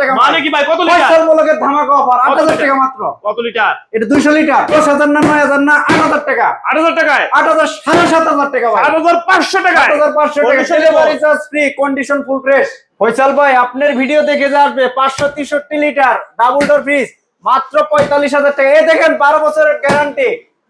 টাকা মানে কি ভাই কত লিটার? ধামাকা অফার? টাকা মাত্র। কত লিটার? এটা লিটার না না টাকা। টাকায়? টাকা ভাই। টাকা। Delivery charge free condition full fresh Faisal ভাই আপনার ভিডিও দেখে যে আসবে পাঁচশো তেষট্টি লিটার ডাবল ডোর ফ্রিজ মাত্র পঁয়তাল্লিশ হাজার টাকা। এ দেখেন বারো বছরের গ্যারান্টি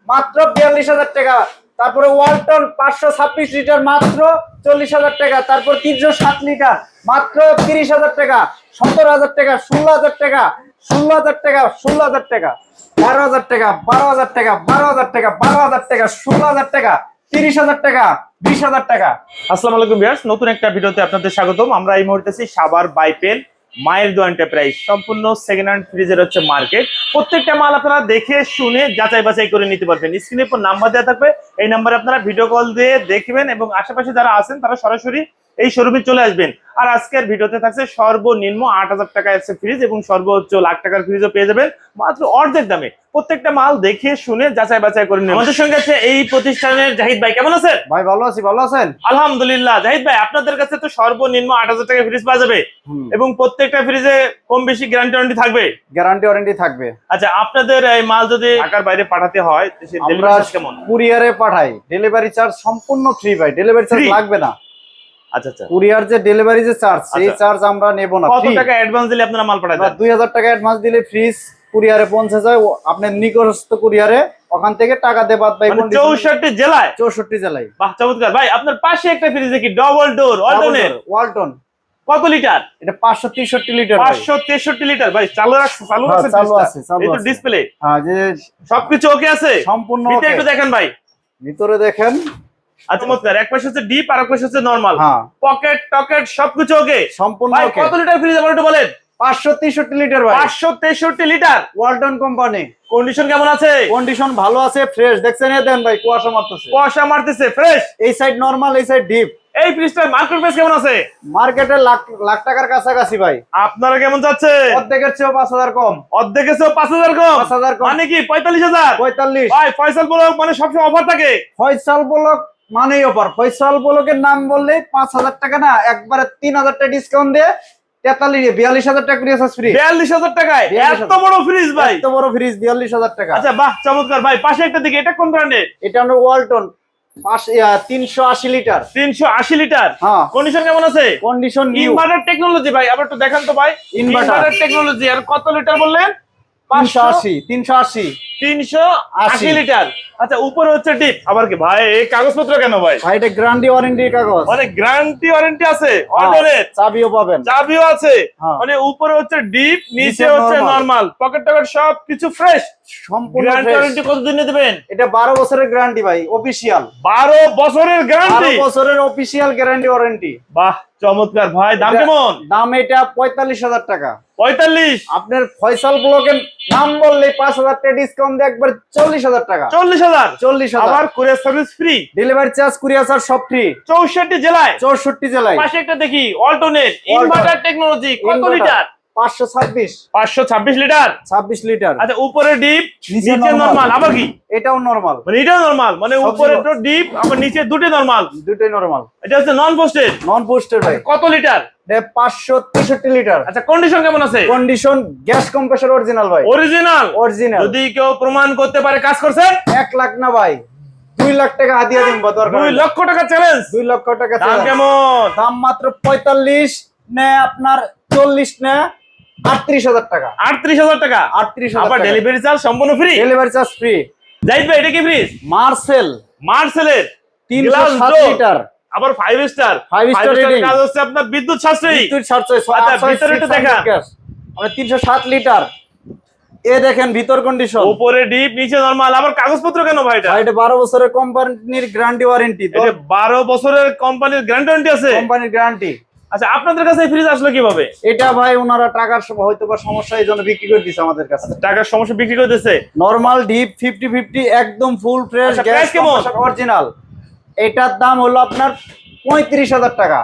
মাত্র বিয়াল্লিশ হাজার টাকা। তারপরে ওয়ালটন পাঁচশো ছাব্বিশ লিটার মাত্র চল্লিশ হাজার টাকা তারপর তিনশো সাত লিটার মাত্র তিরিশ হাজার টাকা সতেরো হাজার টাকা ষোলো হাজার টাকা ষোলো হাজার টাকা ষোলো হাজার টাকা বারো হাজার টাকা বারো হাজার টাকা বারো হাজার টাকা বারো হাজার টাকা ষোলো হাজার টাকা তিরিশ হাজার টাকা বিশ হাজার টাকা আসসালামু আলাইকুম ভিউয়ার্স নতুন একটা ভিডিওতে আপনাদের স্বাগতম আমরা এই মুহূর্তে সাভার বাইপেল মায়ের দো এন্টারপ্রাইজ, সম্পূর্ণ সেকেন্ড হ্যান্ড ফ্রিজের হচ্ছে মার্কেট প্রত্যেকটা মাল আপনারা দেখে, শুনে, যাচাই বাছাই করে নিতে পারবেন। স্ক্রিনে উপর নাম্বার দেওয়া থাকবে। এই নাম্বারে আপনারা ভিডিও কল দিয়ে দেখবেন এবং আশেপাশে যারা আছেন, তারা সরাসরি এই শোরুমে চলে আসবেন। আর আজকের ভিডিওতে থাকছে সর্বনিম্ন আট হাজার টাকা আছে ফ্রিজ এবং সর্বোচ্চ লাখ টাকার ফ্রিজও পেয়ে যাবেন। মাত্র অর্ধেক দামে। প্রত্যেকটা মাল দেখে শুনে যাচাই বাছাই করে নিন আমাদের সঙ্গে আছে এই প্রতিষ্ঠানের জাহিদ ভাই। কেমন আছেন? ভাই ভালো আছি ভালো আছেন? আলহামদুলিল্লাহ। জাহিদ ভাই আপনাদের কাছে তো সর্বনিম্ন আট হাজার টাকা ফ্রিজ পাওয়া যাবে। এবং প্রত্যেকটা ফ্রিজে কম বেশি গ্যারান্টি ওয়ারেন্টি থাকবে? গ্যারান্টি ওয়ারেন্টি থাকবে। আচ্ছা আপনাদের এই মাল যদি ঢাকার বাইরে পাঠাতে হয় কেমন? কুরিয়ারে পাঠাই। ডেলিভারি চার্জ সম্পূর্ণ ফ্রি ভাই। ডেলিভারি চার্জ লাগবে না। আচ্ছা আচ্ছা। কুরিয়ার যে ডেলিভারি যে চার্জ সেই আচ্ছা। চার্জ আমরা নেব না। কত টাকা অ্যাডভান্স দিলে আপনারা মাল টাকা অ্যাডভান্স দিলে ফ্রিজ কুরিয়ারে পৌঁছে যায়। আপনার নিকটস্থ কুরিয়ারে ওখান থেকে টাকা বাদ ভাই মানে জেলায়? চৌষট্টি জেলায়। বাহ চমৎকার। ভাই আপনার পাশে একটা ফ্রিজ দেখি ডবল ডোর অল্টনের ওয়ালটন কত লিটার? এটা পাঁচশো তেষট্টি লিটার ভাই। পাঁচশো তেষট্টি লিটার। ভাই চালু রাখছে চালু হ্যাঁ, চালু আছে, এই তো ডিসপ্লে হ্যাঁ যে সবকিছু ওকে আছে? সম্পূর্ণ ভিতরে একটু দেখেন ভাই। ভিতরে দেখেন। চমৎকার এক পাশে হচ্ছে ডিপ আর এক পাশে হচ্ছে নরমাল পকেট টকেট সবকিছু ওকে সম্পূর্ণ কত লিটার ফ্রিজ আমার একটু বলেন? পাঁচশো তেষট্টি লিটার ভাই। পাঁচশো তেষট্টি লিটার ওয়ালটন কোম্পানি কন্ডিশন কেমন আছে? কন্ডিশন ভালো আছে ফ্রেশ দেখছেন দেন ভাই কুয়াশা মারতেছে। কুয়াশা মারতেছে ফ্রেশ এই সাইড নরমাল এই সাইড ডিপ এই ফ্রিজটার মার্কেট প্রাইস কেমন আছে? মার্কেটে লাখ লাখ টাকার কাছাকাছি ভাই। আপনারা কেমন যাচ্ছে অর্ধেকের চেয়েও পাঁচ হাজার কম। অর্ধেক এসে পাঁচ হাজার কম? পাঁচ হাজার কম। মানে কি পঁয়তাল্লিশ হাজার? পঁয়তাল্লিশ। ভাই ফয়সাল মানে সবসময় অফার থাকে? ফয়সাল বলক মানেই অফার ফয়সাল বলকের নাম বললে পাঁচ হাজার টাকা না একবারে তিন হাজার টাকা ডিসকাউন্ট দিয়ে তেতাল্লিশ বিয়াল্লিশ হাজার টাকা রিচার্জ ফ্রি বিয়াল্লিশ হাজার টাকায়? এত বড় ফ্রিজ ভাই। এত বড় ফ্রিজ বিয়াল্লিশ হাজার টাকা। আচ্ছা বাহ চমৎকার। ভাই পাশে একটা দিকে এটা কোন ব্র্যান্ডের এটা ওয়ালটন পাঁচ তিনশো আশি লিটার। তিনশো আশি লিটার। হ্যাঁ। কন্ডিশন কেমন আছে? কন্ডিশন ইনভার্টার টেকনোলজি ভাই আবার একটু দেখান তো ভাই। ইনভার্টার টেকনোলজি আর কত লিটার বললেন? তিনশো আশি তিনশো আশি। তিনশো আশি আশি। লিটার। আচ্ছা উপরে হচ্ছে ডিপ। আবার কি? ভাই এই কাগজপত্র কেন ভাই? ভাই এটা গ্যারান্টি ওয়ারেন্টি কাগজ। মানে গ্যারান্টি ওয়ারেন্টি আছে? অর্ডারের চাবিও পাবেন। চাবিও আছে। হ্যাঁ। মানে উপরে হচ্ছে ডিপ নিচে হচ্ছে নরমাল পকেট টকেট সব কিছু ফ্রেশ সম্পূর্ণ গ্যারান্টি ওয়ারেন্টি কতদিনে দেবেন? এটা বারো বছরের গ্যারান্টি ভাই অফিসিয়াল বারো বছরের গ্যারান্টি বছরের অফিসিয়াল গ্যারান্টি ওয়ারেন্টি বাহ চমৎকার। ভাই দাম কেমন? দাম এটা পঁয়তাল্লিশ হাজার টাকা। পঁয়তাল্লিশ। আপনার ফয়সাল ব্লকের নাম বললে পাঁচ হাজার টাকা ডিসকাউন্ট দিয়ে একবার চল্লিশ হাজার টাকা। চল্লিশ হাজার। চল্লিশ হাজার। আবার courier service free delivery charge courier charge সব ফ্রি চৌষট্টি জেলায়। চৌষট্টি জেলায়। পাশে একটা দেখি অল্টনেট ইনভার্টার টেকনোলজি কত লিটার পাঁচশো ছাব্বিশ। পাঁচশো ছাব্বিশ লিটার ছাব্বিশ লিটার আচ্ছা উপরে ডিপ নিচে। নরমাল আবার কি? এটাও নর্মাল মানে এটাও নরমাল মানে উপরে। তো ডিপ আবার নিচে দুটো নরমাল দুটোই নর্মাল এটা হচ্ছে নন পোস্টেড নন পোস্টেড কত লিটার পাঁচশো তেষট্টি লিটার। আচ্ছা কন্ডিশন কেমন আছে? কন্ডিশন গ্যাস কম্প্রেসর অরিজিনাল ভাই। অরিজিনাল অরিজিনাল যদি কেউ প্রমাণ করতে পারে কাজ করছেন এক লাখ না ভাই। দুই লাখ টাকা হাতিয়া দিন দরকার দুই লক্ষ টাকা চ্যালেঞ্জ দুই লক্ষ টাকা দাম কেমন? দাম মাত্র পঁয়তাল্লিশ নে আপনার চল্লিশ নে আটত্রিশ হাজার টাকা। আটত্রিশ হাজার টাকা? আটত্রিশ আবার হাজার ডেলিভারি চার্জ সম্পূর্ণ ফ্রি ডেলিভারি চার্জ ফ্রি ভাই এটা কি ফ্রিজ মার্সেল মার্সেলের door। লিটার। আবার ফাইভ স্টার star rating। কাজ হচ্ছে আপনার বিদ্যুৎ সাশ্রয়ী। বিদ্যুৎ সাশ্রয় আচ্ছা, ভিতরে একটু দেখা। আমরা তিনশো সাত লিটার। এ দেখেন ভিতর কন্ডিশন উপরে ডিপ নিচে নরমাল আবার কাগজপত্র কেন ভাই এটা? এটা বারো বছরের কোম্পানির গ্যারান্টি ওয়ারেন্টি এটা বারো বছরের কোম্পানির গ্যারান্টি আছে? কোম্পানির গ্যারান্টি আচ্ছা আপনাদের কাছে ফ্রিজ আসলো কীভাবে? এটা ভাই ওনারা টাকার হয়তো বা সমস্যা এই জন্য বিক্রি করে দিচ্ছে আমাদের কাছে। টাকার সমস্যা বিক্রি করে দিচ্ছে নরমাল ডিপ ফিফটি ফিফটি একদম ফুল ফ্রেশ আচ্ছা, গ্যাস কেমন? অরিজিনাল এটার দাম হলো আপনার পঁয়ত্রিশ হাজার টাকা।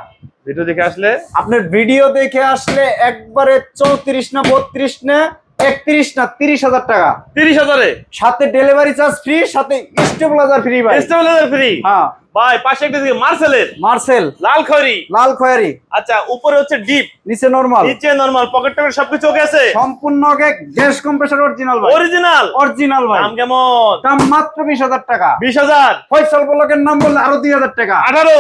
ভিডিও দেখে আসলে? আপনার ভিডিও দেখে আসলে একবারে চৌত্রিশ না বত্রিশ না একত্রিশ না তিরিশ হাজার টাকা। তিরিশ হাজারে? সাথে ডেলিভারি চার্জ ফ্রি সাথে স্টেবিলাইজার ফ্রি ভাই। স্টেবিলাইজার ফ্রি হ্যাঁ। ভাই পাশে একটা দিকে মার্সেলের মার্সেল লাল খয়রি। লাল খয়ারি। আচ্ছা উপরে হচ্ছে ডিপ নিচে নরমাল নিচে নরমাল পকেট টকেট সবকিছু ওকে আছে? সম্পূর্ণ গ্যাস কম্প্রেসর অরিজিনাল ভাই। অরিজিনাল অরিজিনাল ভাই। দাম কেমন? দাম মাত্র বিশ হাজার টাকা। বিশ হাজার? ফয়সাল ব্লকের নাম বললে আরও দুই হাজার টাকা। আঠারো?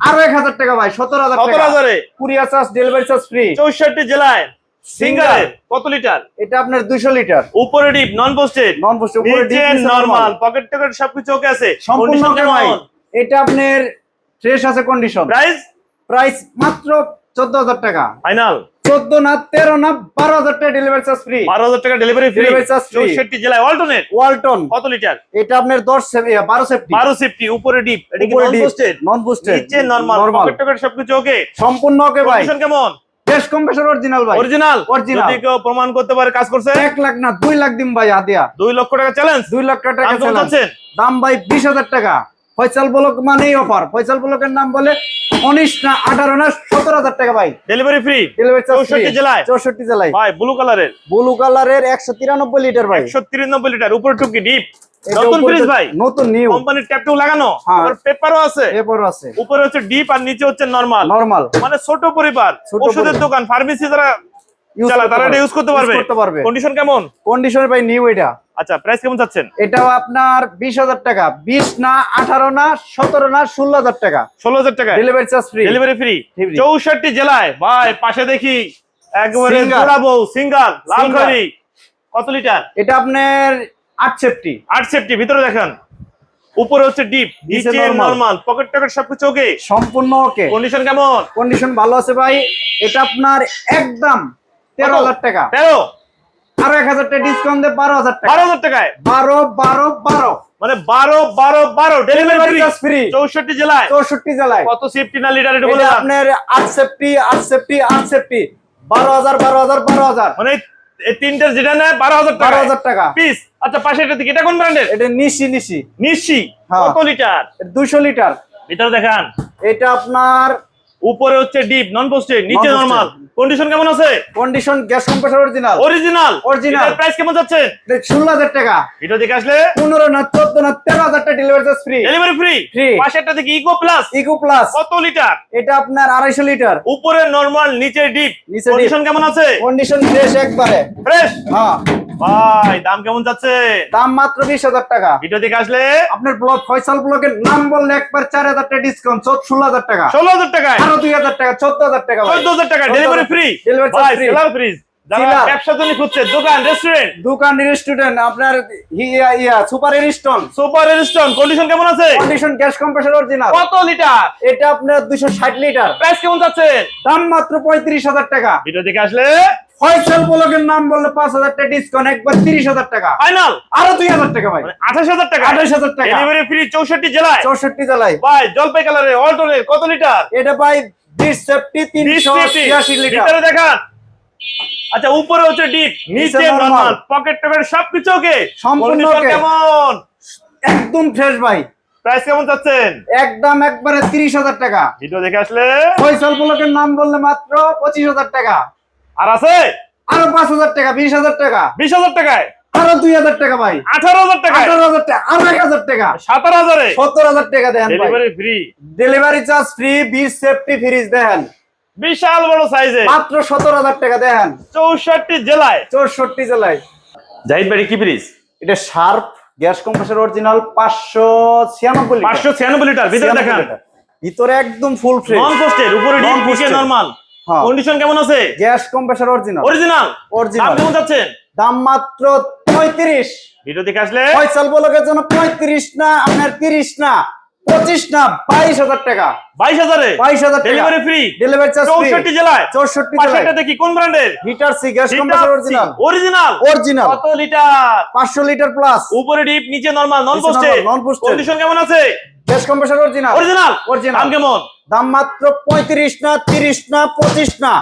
আরও এক হাজার টাকা ভাই সতেরো হাজার সতেরো টাকা। হাজারে? Courier charge delivery charge free চৌষট্টি জেলায়? সিঙ্গার কত লিটার? এটা আপনার দুইশো লিটার। উপরে deep non frosted non frost উপরে নিচে নরমাল পকেট টকেট সবকিছু ওকে আছে। সম্পূর্ণ এটা আপনার ফ্রেশ আছে কন্ডিশন প্রাইস প্রাইস মাত্র চোদ্দ হাজার টাকা। ফাইনাল চোদ্দ না তেরো না বারো হাজার টাকা ডেলিভারি চার্জ ফ্রি বারো হাজার টাকা ডেলিভারি ফ্রি free। চৌষট্টি জেলায় অল্টারনেট ওয়ালটন কত লিটার? এটা আপনার দশ সেভি বারো সেফটি বারো সিফটি উপরে ডিপ এটা কি নন পোস্টেড নন পোস্টেড নিচে নরমাল নরমাল পকেট টকেট সবকিছু ওকে সম্পূর্ণ ওকে ভাই। কন্ডিশন কেমন? বেশ কম্প্রেসর অরিজিনাল ভাই? Original Original। যদি কেউ প্রমাণ করতে পারে কাজ করছে? এক লাখ না দুই লাখ দিন ভাই আদিয়া দুই লক্ষ টাকা চ্যালেঞ্জ দুই লাখ টাকা। চাচ্ছেন দাম ভাই বিশ হাজার টাকা। ফয়সাল ব্লক মানেই অফার ফয়সাল ব্লকের নাম বলে উনিশ না আঠারো না সতেরো হাজার টাকা ভাই। ডেলিভারি ফ্রি ডেলিভারি চার্জ চৌষট্টি জেলায়? চৌষট্টি জেলায়। ভাই ব্লু কালারের ব্লু কালারের একশো তিরানব্বই লিটার ভাই। একশো তিরানব্বই লিটার উপরে টুকি ডিপ নতুন ফ্রিজ ভাই। নতুন নিউ কোম্পানির ট্যাপটু লাগানো। হ্যাঁ। পেপারও আছে। উপরে হচ্ছে ডিপ আর নিচে হচ্ছে নরমাল নরমাল মানে ছোট পরিবার। ছোট ওষুধের দোকান ফার্মেসি যারা তারা এটা ইউজ করতে পারবে। করতে পারবে। কন্ডিশন কেমন? কন্ডিশন ভাই নিউ এটা। আচ্ছা প্রাইস কেমন চাচ্ছেন? এটাও আপনার বিশ হাজার টাকা। বিশ না আঠারো না সতেরো না ষোলো হাজার টাকা। ষোলো হাজার টাকা। Delivery charge free delivery free Free। চৌষট্টি জেলায়। ভাই পাশে দেখি একবারে সিঙ্গাল লাল। কত লিটার এটা আপনার আট সেফটি আট সেফটি ভিতরে দেখেন। উপরে হচ্ছে ডিপ নিচে নরমাল পকেট টকেট সবকিছু ওকে সম্পূর্ণ ওকে কন্ডিশন কেমন? কন্ডিশন ভালো আছে ভাই। এটা আপনার একদম তেরো কত? হাজার টাকা। তেরো? আরও এক হাজার টাকা ডিসকাউন্ট দিয়ে বারো হাজার টাকা। বারো হাজার টাকায়? বারো বারো বারো। মানে বারো বারো বারো ডেলিভারি ডেলিভারি চার্জ ফ্রি জেলায়। চৌষট্টি জেলায়। কত সেফটি না লিটার এটা বলে আপনার আট সেফটি আট সেফটি আট সেফটি বারো হাজার বারো হাজার বারো হাজার। মানে এই তিনটের যেটা নেয় বারো হাজার টাকা বারো হাজার টাকা। পিস আচ্ছা পাশে এটা এটা কোন ব্র্যান্ডের এটা নিশি নিশি। নিশ্চি হ্যাঁ। কত লিটার দুশো লিটার লিটার দেখান। এটা আপনার উপরে হচ্ছে ডিপ নন পোস্টেড নিচে নরমাল কন্ডিশন কেমন আছে? Condition gas compressor original original Original। Price কেমন যাচ্ছে? ষোলো হাজার টাকা। ভিডিও দেখে আসলে? পনেরো না চোদ্দ না তেরো হাজার টাকা delivery charge free delivery free Free। পাশে একটা দেখি ইকো প্লাস ইকো প্লাস কত লিটার এটা আপনার আড়াইশো লিটার উপরে নরমাল নিচে ডিপ কন্ডিশন কেমন আছে? কন্ডিশন ফ্রেশ একবারে। ফ্রেশ হ্যাঁ। ভাই দাম কেমন যাচ্ছে? দাম মাত্র বিশ হাজার টাকা। ভিডিও দেখে আসলে? আপনার ব্লক ফয়সাল ব্লকের নাম বললে একবার চার হাজার টাকা ডিসকাউন্ট ষোলো হাজার টাকা। ষোলো হাজার টাকায়? আরও দুই হাজার টাকা চোদ্দ হাজার টাকা চোদ্দ হাজার টাকা ডেলিভারি ফ্রি জন্য খুঁজছে দোকান রেস্টুরেন্ট দোকান রেস্টুরেন্ট আপনার ইয়া সুপার রেস্টন সুপার রেস্টুরেন্ট কন্ডিশন কেমন আছে? কন্ডিশন গ্যাস কম্প্রেসর অরিজিনাল কত লিটার এটা আপনার দুইশো ষাট লিটার প্রাইস কেমন যাচ্ছে? দাম মাত্র পঁয়ত্রিশ হাজার টাকা। ভিডিও দেখে আসলে? ফয়সাল ব্লকের নাম বললে পাঁচ হাজার টাকা ডিসকাউন্ট একবার তিরিশ হাজার টাকা। ফাইনাল আরও দুই হাজার টাকা ভাই। মানে আঠাশ হাজার টাকা। আঠাশ হাজার টাকা। ডেলিভারি ফ্রি চৌষট্টি জেলায়। চৌষট্টি জেলায়। ভাই জলপাই কালারের অল্টনের কত লিটার এটা ভাই বিশ সেফটি তিনশো ছিয়াশি লিটার দেখান। আচ্ছা উপরে হচ্ছে ডিপ নিচে নিচে নরমাল পকেট টকেট সবকিছু ওকে। সম্পূর্ণ কেমন? একদম ফ্রেশ ভাই। প্রাইস কেমন চাচ্ছেন? একদম একবারে তিরিশ হাজার টাকা। ভিডিও দেখে আসলে। ফয়সাল ব্লকের নাম বললে মাত্র পঁচিশ হাজার টাকা। আর আছে? আরও পাঁচ হাজার টাকা বিশ হাজার টাকা। বিশ হাজার টাকায়? আরও দুই হাজার টাকা ভাই। আঠারো হাজার টাকায়? আঠারো হাজার টাকা আরও এক হাজার টাকা। সাতারো হাজারে? সত্তর হাজার টাকা দেন delivery free delivery charge free বিশ সেফটি ফ্রিজ দেন। বিশাল বড় সাইজে মাত্র সত্তর হাজার টাকা দেন। চৌষট্টি জেলায়। চৌষট্টি জেলায়। জাহিদ বাড়ি কি ফ্রিজ এটা শার্প গ্যাস কম্প্রেসর অরিজিনাল পাঁচশো ছিয়ানব্বই লিটার। পাঁচশো ছিয়ানব্বই লিটার ভিতরে 96 দেখান। ভিতরে একদম ফুল ফ্রেশ নন পোস্টের উপরে নিচে নরমাল। কন্ডিশন কেমন আছে? Gas compressor original original. দাম কেমন যাচ্ছেন দাম মাত্র পঁয়ত্রিশ। ভিডিও দেখে আসলে? ফয়সাল ব্লকের জন্য পঁয়ত্রিশ না আপনার তিরিশ না পঁচিশ না বাইশ হাজার টাকা। বাইশ হাজারে? বাইশ হাজার টাকা। ডেলিভারি ফ্রি ডেলিভারি চার্জ চৌষট্টি জেলায়? চৌষট্টি পাশেরটা দেখি কোন ব্র্যান্ডের heater C gas compressor original original original কত লিটার পাঁচশো লিটার প্লাস উপরে ডিপ নিচে normal non frosted normal, non-posted। Condition কেমন আছে? Gas compressor original. Original? Original. দাম কেমন? দাম মাত্র পঁয়ত্রিশ না তিরিশ না পঁচিশ না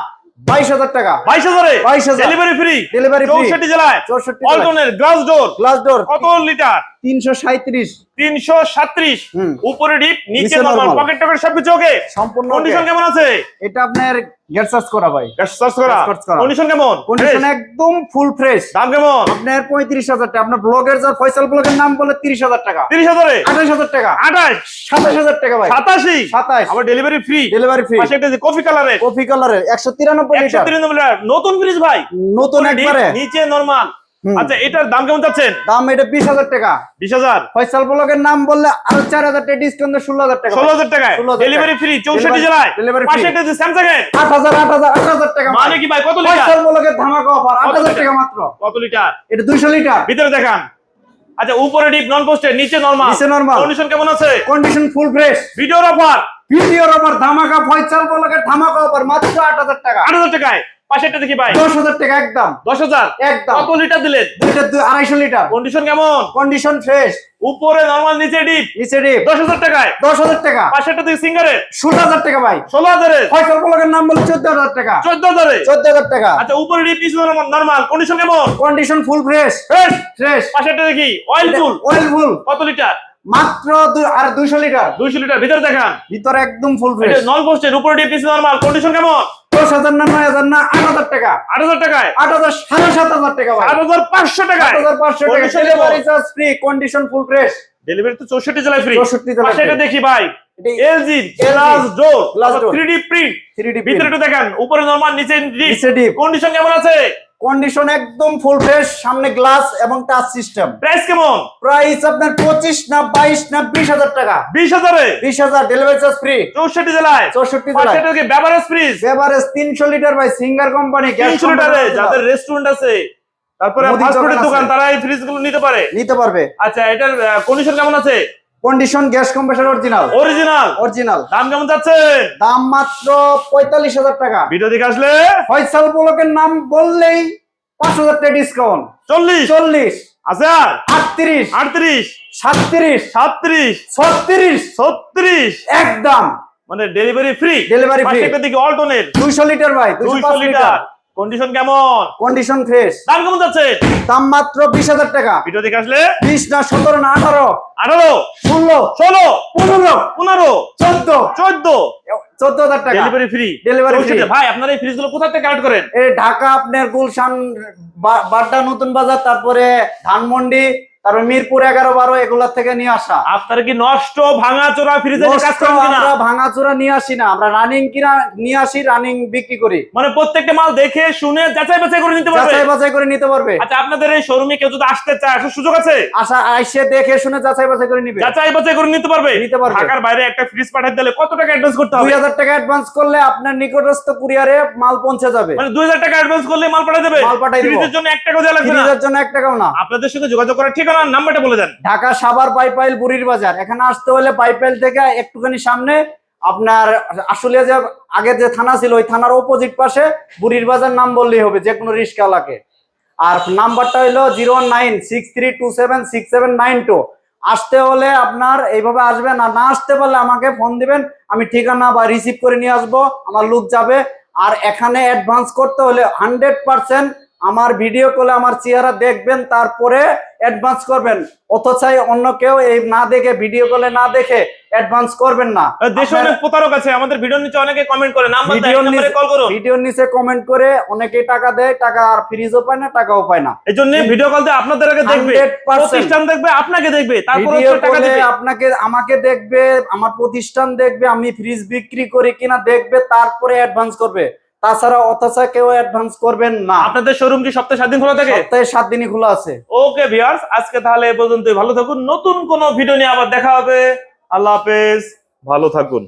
বাইশ হাজার টাকা। 22000 এ 22,000 ডেলিভারি ফ্রি ডেলিভারি ফ্রি 64 জেলায়? চৌষট্টি জেলায়। অল্টনের গ্লাস ডোর গ্লাস ডোর কত লিটার তিনশো সাঁত্রিশ তিনশো সাত্রিশ। হুম। উপরে ডিপ নিচে নরমাল। পকেট টকেট সবকিছু ওকে সম্পূর্ণ কন্ডিশন কেমন আছে? এটা আপনার গেট সার্চ করা ভাই। সার্চ করা। করা। কন্ডিশন কেমন? কন্ডিশন একদম ফুল ফ্রেশ দাম কেমন? আপনার পঁয়ত্রিশ হাজার টাকা। আপনার ব্লগের যার ফয়সাল ব্লগের নাম বলে টাকা। টাকা। আঠাশ? সাতাশ হাজার টাকা ভাই। আবার ডেলিভারি ফ্রি ডেলিভারি ফ্রি পাশে একটা কফি কফি লিটার লিটার নতুন ফ্রিজ ভাই। নতুন একবারে। নিচে নরমাল। আচ্ছা এটার দাম কেমন চাচ্ছেন? দাম এটা বিশ হাজার টাকা। বিশ হাজার? ফয়সাল ব্লগের নাম বললে আরও চার হাজার টাকা ডিসকাউন্ট ষোলো হাজার টাকা। ষোলো হাজার 16,000 ডেলিভারি ফ্রি চৌষট্টি জেলায়? স্যামসাং এর? আট হাজার আট হাজার আট হাজার টাকা মানে কি ভাই কত লিটার? ফয়সাল ব্লগের ধামাকা অফার আট হাজার টাকা মাত্র। কত লিটার? এটা দুইশো লিটার। ভিতরে দেখান। আচ্ছা উপরে ডিপ নন পোস্টের নিচে নরমাল নিচে normal। কন্ডিশন কেমন আছে? কন্ডিশন ফুল ফ্রেশ ভিডিওর অফার ভিডিওর অফার ধামাকা ফয়সাল ব্লগের ধামাকা অফার মাত্র আট হাজার টাকা। আট হাজার টাকায়? পাশেরটা দেখি ভাই। দশ হাজার টাকা একদম। দশ হাজার? একদম। কত লিটার দিলেন? লিটার কন্ডিশন কেমন? কন্ডিশন ফ্রেশ উপরে নরমাল নিচে ডিপ নিচে ডিপ টাকায়? দশ হাজার টাকা। পাশেরটা দেখি টাকা ভাই। নাম বলে টাকা। আচ্ছা উপরে ডিপ নিচে নরমাল কন্ডিশন কেমন? Condition full fresh fresh fresh পাশেরটা দেখি অয়েল ফুল অয়েল ফুল কত লিটার মাত্র আর দুইশো লিটার। দুইশো লিটার ভিতরে দেখান। ভিতরে একদম ফুল ফ্রেশ নন পোস্টের উপরে ডিপ নিচে নরমাল কন্ডিশন কেমন? দশ হাজার না নয় হাজার না আট হাজার টাকা। আট হাজার টাকায়? আট হাজার সাড়ে সাত হাজার টাকা আট হাজার পাঁচশো আট হাজার পাঁচশো টাকা free condition full fresh delivery তো চৌষট্টি জেলায় ফ্রি 64 জেলায় পাশে দেখি ভাই। LG glass door. Three D print three D ভিতরে একটু দেখেন উপরে নরমাল নিচে নিচে ডিপ কন্ডিশন কেমন আছে? কন্ডিশন একদম ফুল ফ্রেশ সামনে গ্লাস এবং টাচ সিস্টেম প্রাইস কেমন? প্রাইস আপনার পঁচিশ না বাইশ না বিশ হাজার টাকা। বিশ হাজারে? বিশ হাজার ডেলিভারি চার্জ ফ্রি চৌষট্টি জেলায়? চৌষট্টি পাশে জেলায়। এটা দেখি বেভারেজ ফ্রিজ এভারেজ তিনশো লিটার বাই সিঙ্গার কোম্পানি তিনশো লিটারে যাদের রেস্টুরেন্ট আছে। তারপরে ফাস্ট ফুডের দোকান দোকান তারা এই ফ্রিজগুলো নিতে পারে। নিতে পারবে। আচ্ছা এটার কন্ডিশন কেমন আছে? Condition gas compressor original original original দাম কেমন যাচ্ছে? দাম মাত্র পঁয়তাল্লিশ হাজার টাকা। ভিডিও দেখে আসলে? ফয়সাল ব্লকের নাম বললেই পাঁচ হাজার টাকা ডিসকাউন্ট চল্লিশ। চল্লিশ। আছে আর আটত্রিশ। আটত্রিশ। সাতত্রিশ। সাতত্রিশ। ছত্রিশ। ছত্রিশ। একদম। মানে ডেলিভারি ফ্রি ডেলিভারি ফ্রি দিকে অল্টনের দুইশো লিটার ভাই দুইশো লিটার। কন্ডিশন কেমন? কন্ডিশন ফ্রেশ দাম কেমন যাচ্ছে? দাম মাত্র বিশ হাজার টাকা। ভিডিও দেখে আসলে? বিশ না সতেরো না আঠারো। আঠারো? ষোলো। ষোলো? পনেরো। পনেরো? চোদ্দ। চোদ্দ? চোদ্দ হাজার টাকা। Delivery free delivery. ভাই আপনার এই কোথা থেকে কালেক্ট করেন? এই ঢাকা আপনার গুলশান বাড্ডা নতুন বাজার তারপরে ধানমন্ডি তারপরে মিরপুর এগারো বারো এগুলা থেকে নিয়ে আসা। আপনার কি নষ্ট ভাঙা চোরা ফ্রিজে কাজ নষ্ট করেন কিনা? আমরা ভাঙাচোরা নিয়ে আসি না আমরা রানিং কিনা নিয়ে আসি রানিং বিক্রি করি। মানে প্রত্যেকটা মাল দেখে শুনে যাচাই বাছাই করে নিতে পারবে? যাচাই বাছাই করে নিতে পারবে। আচ্ছা আপনাদের এই শোরুমে কেউ যদি আসতে চায় আসার সুযোগ আছে? আশা আইসে দেখে শুনে যাচাই বাছাই করে নিবে। যাচাই বাছাই করে নিতে পারবে? নিতে পারবে। ঢাকার বাইরে একটা ফ্রিজ পাঠাতে দিলে কত টাকা অ্যাডভান্স করতে হবে? হাজার টাকা অ্যাডভান্স করলে আপনার নিকটস্থ কুরিয়ারে মাল পৌঁছে যাবে। মানে দুই হাজার টাকা অ্যাডভান্স করলে মাল পাঠিয়ে দেবে? মাল পাঠাই দেবো। ফ্রিজের জন্য এক টাকা দেওয়া লাগবে না? ফ্রিজের জন্য এক টাকাও না। আপনাদের সঙ্গে যোগাযোগ করার ঠিকানা আর নাম্বারটা বলে দেন। ঢাকা সাভার বাইপাইল বুড়ির বাজার। এখানে আসতে হলে বাইপাইল থেকে একটুখানি সামনে আপনার আসলে যে আগে যে থানা ছিল, ওই থানার অপোজিট পাশে বুড়ির বাজার নাম বললেই হবে, যে কোনো রিস্কাওয়ালাকে আর নাম্বারটা হলো zero nine six three two seven six seven nine two. আসতে হলে আপনার এইভাবে আসবেন আর না আসতে পারলে আমাকে ফোন দিবেন, আমি ঠিকানা বা রিসিভ করে নিয়ে আসব, আমার লোক যাবে। আর এখানে অ্যাডভান্স করতে হলে হান্ড্রেড পার্সেন্ট আমার ভিডিও কলে আমার চেহারা দেখবেন তারপরে অ্যাডভান্স করবেন। অথচ অন্য কেউ এই না দেখে ভিডিও কলে না দেখে অ্যাডভান্স করবেন না। দেশে অনেক প্রতারক আছে আমাদের ভিডিওর নিচে অনেকে কমেন্ট করে নাম্বার ভিডিওর নিচে কল করুন। ভিডিওর নিচে কমেন্ট করে অনেকেই টাকা দেয় টাকা আর ফ্রিজও পায় না টাকাও পায় না। এই জন্য ভিডিও কল দিয়ে আপনাদের আগে দেখবে প্রতিষ্ঠান দেখবে আপনাকে দেখবে তারপর হচ্ছে টাকা দেবে। আপনাকে আমাকে দেখবে আমার প্রতিষ্ঠান দেখবে আমি ফ্রিজ বিক্রি করি কিনা দেখবে তারপরে অ্যাডভান্স করবে। তাছাড়া অথচ কেউ অ্যাডভান্স করবেন না। আপনাদের শোরুম কি সপ্তাহে সাত দিন খোলা থাকে? সপ্তাহে সাত দিনই খোলা আছে। ওকে ভিউয়ার্স আজকে তাহলে এ পর্যন্তই। ভালো থাকুন। নতুন কোনো ভিডিও নিয়ে আবার দেখা হবে। আল্লাহ হাফেজ। ভালো থাকুন।